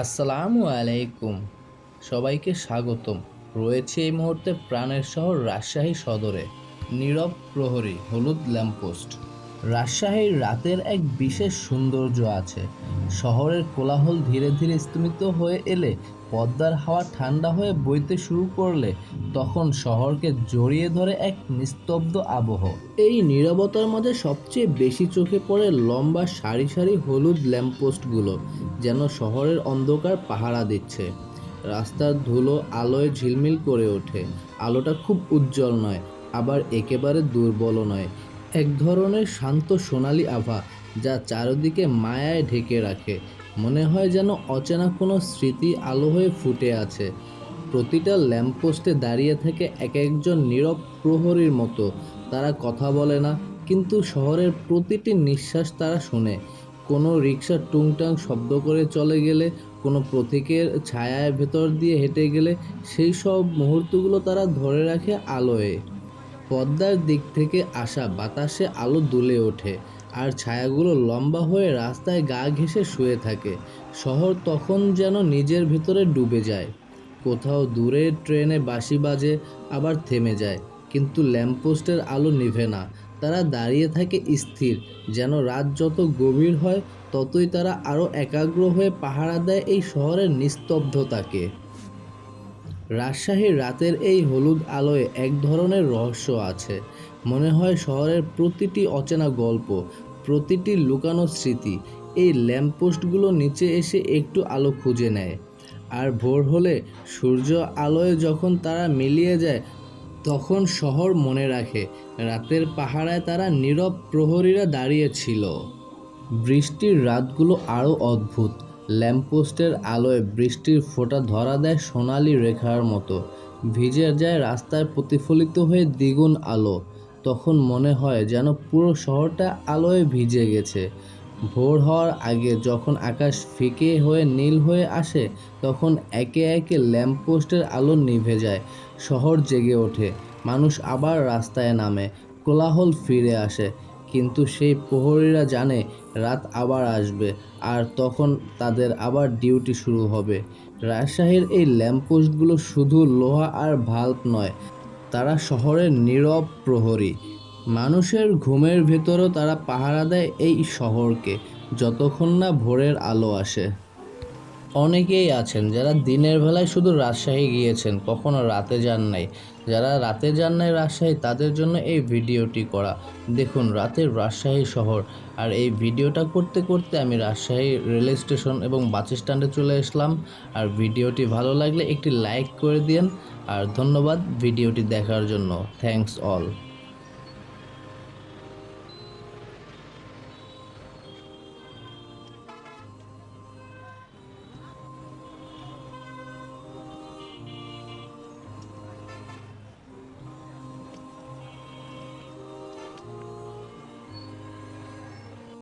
আসসালামু আলাইকুম। সবাইকে স্বাগতম। রয়েছে এই মুহূর্তে প্রাণের শহর রাজশাহী সদরে। নীরব প্রহরী হলুদ ল্যাম্পপোস্ট। রাজশাহীর রাতের এক বিশেষ সৌন্দর্য আছে। শহরের কোলাহল ধীরে ধীরে স্তিমিত হয়ে এলে, পদ্মার হাওয়া ঠান্ডা হয়ে বইতে শুরু করলে তখন শহরকে জড়িয়ে ধরে এক নিস্তব্ধ আবহ। এই নীরবতার মাঝে সবচেয়ে বেশি চোখে পড়ে লম্বা সারি সারি হলুদ ল্যাম্পপোস্টগুলো, যেন শহরের অন্ধকার পাহারা দিচ্ছে। রাস্তার ধুলো আলোয় ঝিলমিল করে ওঠে। আলোটা খুব উজ্জ্বল নয়, আবার একেবারে দুর্বলও নয়। এক ধরনের শান্ত সোনালি আভা যা চারদিকে মায়ায় ঢেকে রাখে। মনে হয় যেন অচেনা কোনো স্মৃতি আলো হয়ে ফুটে আছে। প্রতিটা ল্যাম্পপোস্টে দাঁড়িয়ে থেকে এক একজন নীরব প্রহরীর মতো। তারা কথা বলে না, কিন্তু শহরের প্রতিটি নিঃশ্বাস তারা শোনে। কোনো রিক্সা টুংটাং শব্দ করে চলে গেলে, কোনো প্রতীকের ছায়ায় ভেতর দিয়ে হেঁটে গেলে, সেই সব মুহূর্তগুলো তারা ধরে রাখে আলোয়। পদ্মার দিক থেকে আসা বাতাসে আলো দুলে ওঠে আর ছায়াগুলো লম্বা হয়ে রাস্তায় গা ঘেঁষে শুয়ে থাকে। শহর তখন যেন নিজের ভিতরে ডুবে যায়। কোথাও দূরে ট্রেনে বাঁশি বাজে, আবার থেমে যায়। কিন্তু ল্যাম্পপোস্টের আলো নিভে না। তারা দাঁড়িয়ে থাকে স্থির। যেন রাত যত গভীর হয়, ততই তারা আরও একাগ্র হয়ে পাহারা দেয় এই শহরের নিস্তব্ধতাকে। রাজশাহীর রাতের এই হলুদ আলোয় এক ধরনের রহস্য আছে। মনে হয় শহরের প্রতিটি অচেনা গল্প, প্রতিটি লুকানো স্মৃতি এই ল্যাম্পপোস্টগুলো নিচে এসে একটু আলো খুঁজে নেয়। আর ভোর হলে সূর্য আলোয় যখন তারা মিলিয়ে যায়, তখন শহর মনে রাখে রাতের পাহারায় তারা নীরব প্রহরীরা দাঁড়িয়েছিল বৃষ্টির রাতগুলো আরও অদ্ভুত। ল্যাম্পপোস্টের আলোয় বৃষ্টির ফোঁটা ধরা দেয় সোনালি রেখার মতো। ভিজে যায় রাস্তায় প্রতিফলিত হয়ে দ্বিগুণ আলো। তখন মনে হয় যেন পুরো শহরটা আলোয় ভিজে গেছে। ভোর হওয়ার আগে যখন আকাশ ফিকে হয়ে নীল হয়ে আসে, তখন একে একে ল্যাম্পপোস্টের আলো নিভে যায়। শহর জেগে ওঠে। মানুষ আবার রাস্তায় নামে। কোলাহল ফিরে আসে। কিন্তু সেই প্রহরীরা জানে রাত আবার আসবে আর তখন তাদের আবার ডিউটি শুরু হবে। রাজশাহীর এই ল্যাম্পপোস্টগুলো শুধু লোহা আর ভাল্ব নয়, তারা শহরের নীরব প্রহরী। মানুষের ঘুমের ভেতরও তারা পাহারা দেয় এই শহরকে, যতক্ষণ না ভোরের আলো আসে। অনেকেই আছেন যারা দিনের বেলায় শুধু রাজশাহী গিয়েছেন, কখনো রাতে যান নাই। যারা রাতে যান নাই রাজশাহী, তাদের জন্য এই ভিডিওটি করা। দেখুন রাতের রাজশাহী শহর। আর এই ভিডিওটা করতে করতে আমি রাজশাহী রেল স্টেশন এবং বাস স্ট্যান্ডে চলে আসলাম। আর ভিডিওটি ভালো লাগলে একটি লাইক করে দিন আর ধন্যবাদ ভিডিওটি দেখার জন্য। Thanks all.